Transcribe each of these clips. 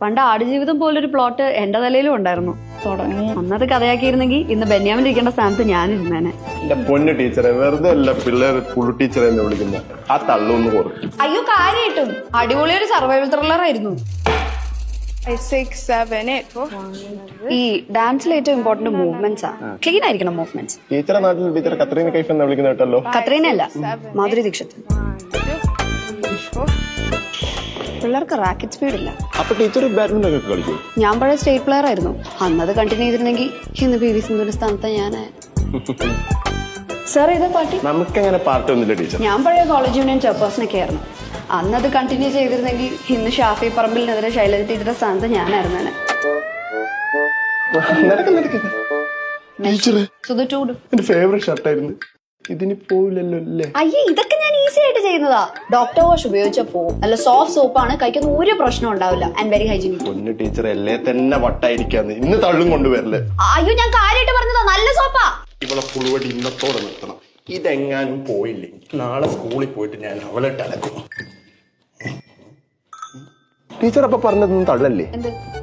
പണ്ട് ആടുജീവിതം പോലൊരു പ്ലോട്ട് എന്റെ തലയിലും ഉണ്ടായിരുന്നു. തുടങ്ങി. അന്നത് കഥയാക്കിയിരുന്നെങ്കിൽ ഇന്ന് ബെന്യാമിൻ ഇരിക്കേണ്ട സ്ഥാനത്ത് ഞാനിരുന്നേനെ. എന്റെ പൊന്ന് ടീച്ചറെ വെറുതെ അല്ല പിള്ളേർ പുള്ളു ടീച്ചറെ എന്ന് വിളിക്കുന്ന. ആ തള്ളൊന്ന് അയ്യോ കാര്യായിട്ടും അടിപൊളി ഒരു സർവൈവൽ ത്രില്ലർ ആയിരുന്നു. ഈ ഡാൻസിൽ ഏറ്റവും ഇമ്പോർട്ടന്റ് മൂവ്മെന്റ്സ് ആ. ക്ലീൻ ആയിരിക്കണം മൂവ്മെന്റ്സ് ടീച്ചറെ നാട്ടിൽ ടീച്ചർ കത്രീന കൈഫ് എന്ന് വിളിക്കുന്ന കേട്ടല്ലോ? കത്രീന അല്ല മാധുരി ദീക്ഷിത്. പിള്ളേർക്ക് റാക്കറ്റ് സ്പീഡ് ഇല്ല. അപ്പൊ ടീച്ചർ ബാഡ്മിന്റൺ ഒക്കെ കളിക്കും? ഞാൻ പഴയ സ്റ്റേറ്റ് പ്ലെയർ ആയിരുന്നു. അന്നത് കണ്ടിന്യൂ ചെയ്തിരുന്നെങ്കിൽ ഇന്ന് പി വി സിന്ധുവിന്റെ സ്ഥാനത്ത് ഞാൻ സാർ ഇതാ പാർട്ടി നമുക്കങ്ങനെ പാർട്ടി ഒന്നുമില്ല ടീച്ചർ ഞാൻ പഴയ കോളേജ് യൂണിയൻ ചെയർപേഴ്സൺ ഒക്കെ ആയിരുന്നു. അന്നത് കണ്ടിന്യൂ ചെയ്തിരുന്നെങ്കിൽ ഇന്ന് ഷാഫി പറമ്പിലിനെതിരെ ശൈലജ ടീച്ചറുടെ സ്ഥാനത്ത് ഞാനായിരുന്നു ടൂഡ് എന്റെ ഫേവറേറ്റ് ഷർട്ടായിരുന്നു ഇതിന് പോവില്ലല്ലോ അല്ലേ അയ്യേ ഇതൊക്കെ ഞാൻ ഈസി ആയിട്ട് ചെയ്യുന്നതാ. ഡോക്ടർ വാഷ് ഉപയോഗിച്ച പോവും നല്ല സോഫ്റ്റ് സോപ്പാണ് കഴിക്കുന്ന ഒരു പ്രശ്നം ഉണ്ടാവില്ല. ആൻഡ് വെരി ഹൈജീനിക് പൊന്നു ടീച്ചർ എല്ലേ തന്നെ വട്ടായിരിക്കാന്ന്. ഇന്ന് തള്ളും കൊണ്ടുവരല്ലേ അയ്യോ ഞാൻ കാര്യമായിട്ട് പറഞ്ഞതാ. നല്ല സോപ്പാ ഇവളെ പുളുവടി ഇന്നത്തോടെ നിർത്തണം. ഇതെങ്ങാനും പോയില്ലേ? നാളെ സ്കൂളിൽ പോയിട്ട് ഞാൻ അവളെ അലക്കും ടീച്ചർ അപ്പൊ പറഞ്ഞതൊന്നും തള്ളല്ലേ?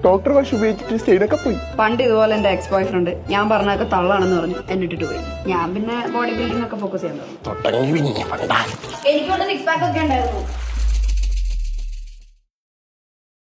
ഡോക്ടർ വാഷ് ഉപയോഗിച്ചിട്ട് സ്റ്റെയിനൊക്കെ പോയി. പണ്ട് ഇതുപോലെ എന്റെ എക്സ് ബോയ് ഫ്രണ്ട് ഞാൻ പറഞ്ഞൊക്കെ തള്ളാണെന്ന് പറഞ്ഞു. എന്നിട്ടിട്ട് പോയി. ഞാൻ പിന്നെ ബോഡി ബിൽഡിംഗ് ഒക്കെ ഫോക്കസ് ചെയ്യാൻ തുടങ്ങി. സിക്സ് പാക്ക് ഒക്കെ ഉണ്ടായിരുന്നു.